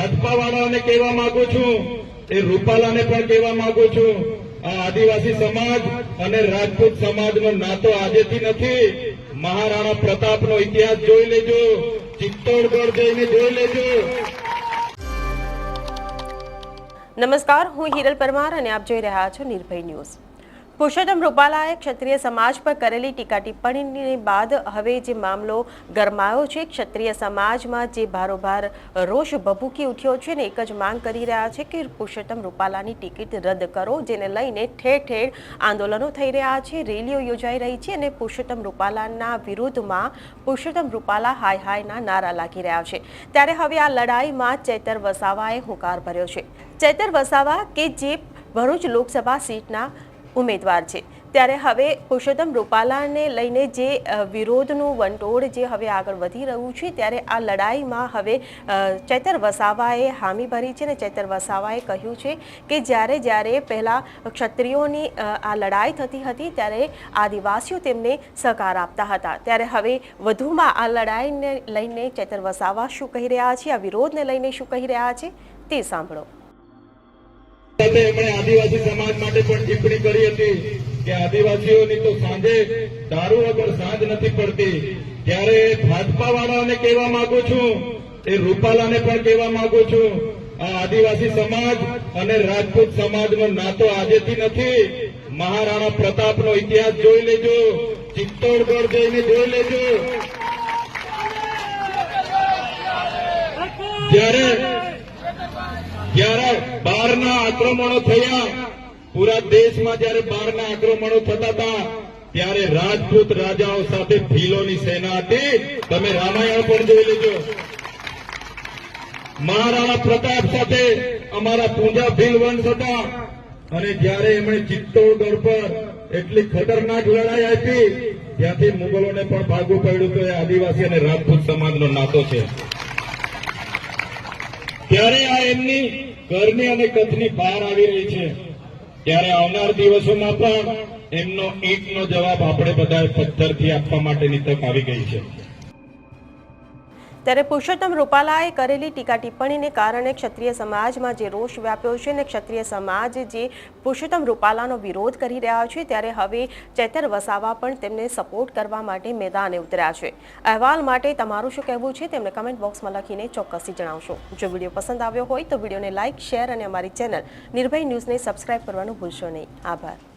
ભાજપા વાળાને કહેવા માંગુ છું, એ રૂપાલાને પણ કહેવા માંગુ છું. આ આદિવાસી સમાજ અને રાજપૂત સમાજનો નાતો આજેથી નથી. મહારાણા પ્રતાપનો ઇતિહાસ જોઈ લેજો, ચિત્તોડગઢ જઈને જોઈ લેજો. નમસ્કાર, હું હિરલ પરમાર અને આપ જોઈ રહ્યા છો નિર્ભય ન્યૂઝ. પુરુષોત્તમ રૂપાલાએ ક્ષત્રિય સમાજ પર કરેલી ટીકા ટિપ્પણીની બાદ હવે જે મામલો ગરમાયો છે, ક્ષત્રિય સમાજમાં જે ભારોભાર રોષ ભભૂકી ઉઠ્યો છે ને, એક જ માંગ કરી રહ્યા છે કે પુરુષોત્તમ રૂપાલાની ટિકિટ રદ કરો, જેને લઈને ઠેર ઠેર આંદોલનો થઈ રહ્યા છે, રેલીઓ યોજાઈ રહી છે અને પુરુષોત્તમ રૂપાલાના વિરુદ્ધમાં પુરુષોત્તમ રૂપાલા હાય હાયના નારા લાગી રહ્યા છે. ત્યારે હવે આ લડાઈમાં ચેતર વસાવાએ હુંકાર ભર્યો છે. ચેતર વસાવા કે જે ભરૂચ લોકસભા સીટના ઉમેદવાર છે. ત્યારે હવે પુરુષોત્તમ રૂપાલાને લઈને જે વિરોધનું વંટોળ જે હવે આગળ વધી રહ્યું છે, ત્યારે આ લડાઈમાં હવે ચૈતર વસાવાએ હામી ભરી છે ને ચૈતર વસાવાએ કહ્યું છે કે જ્યારે જ્યારે પહેલાં ક્ષત્રિયોની આ લડાઈ થતી હતી, ત્યારે આદિવાસીઓ તેમને સહકાર આપતા હતા. ત્યારે હવે વધુમાં આ લડાઈને લઈને ચૈતર વસાવા શું કહી રહ્યા છે, આ વિરોધને લઈને શું કહી રહ્યા છે, તે સાંભળો. સાથે એમણે આદિવાસી સમાજ માટે પણ ટિપ્પણી કરી હતી કે આદિવાસીઓની તો સાંજે દારૂ વગર સાંજ નથી પડતી. ત્યારે ભાજપા વાળાને કહેવા માંગુ છું, એ રૂપાલાને પણ કહેવા માંગુ છું, આ આદિવાસી સમાજ અને રાજપૂત સમાજનો નાતો આજેથી નથી. મહારાણા પ્રતાપનો ઇતિહાસ જોઈ લેજો, ચિત્તોડગઢ જઈને જોઈ લેજો. જ્યારે જ્યારે બહારના આક્રમણો થયા. પૂરા દેશમાં જયારે બહારના આક્રમણો થતા હતા, ત્યારે રાજપૂત રાજાઓ સાથે ભીલોની સેના હતી. તમે રામાયણ પણ જોઈ લેજો. મહારાણા પ્રતાપ સાથે અમારા પૂંજા ભીલ વંશ હતા. અને જ્યારે એમણે ચિત્તોડગઢ પર એટલી ખતરનાક લડાઈ આપી, ત્યાંથી મુગલોને પણ ભાગવું પડ્યું તો એ આદિવાસી અને રાજપૂત સમાજનો નાતો છે. ત્યારે આ એમની ઘરની અને કથની બહાર આવી રહી છે. ત્યારે આવનાર દિવસોમાં પણ એમનો ઈટનો જવાબ આપણે બધા પથ્થરથી આપવા માટેની તક આવી ગઈ છે. ત્યારે પુરુષોત્તમ રૂપાલાએ કરેલી ટીકા ટિપ્પણીને કારણે ક્ષત્રિય સમાજમાં જે રોષ વ્યાપ્યો છે અને ક્ષત્રિય સમાજ જે પુરુષોત્તમ રૂપાલાનો વિરોધ કરી રહ્યા છે, ત્યારે હવે ચેતર વસાવા પણ તેમને સપોર્ટ કરવા માટે મેદાને ઉતર્યા છે. અહેવાલ માટે તમારું શું કહેવું છે, તેમને કમેન્ટ બોક્સમાં લખીને ચોક્કસથી જણાવશો. જો વીડિયો પસંદ આવ્યો હોય તો વિડીયોને લાઇક, શેર અને અમારી ચેનલ નિર્ભય ન્યૂઝને સબસ્ક્રાઇબ કરવાનું ભૂલશો નહીં. આભાર.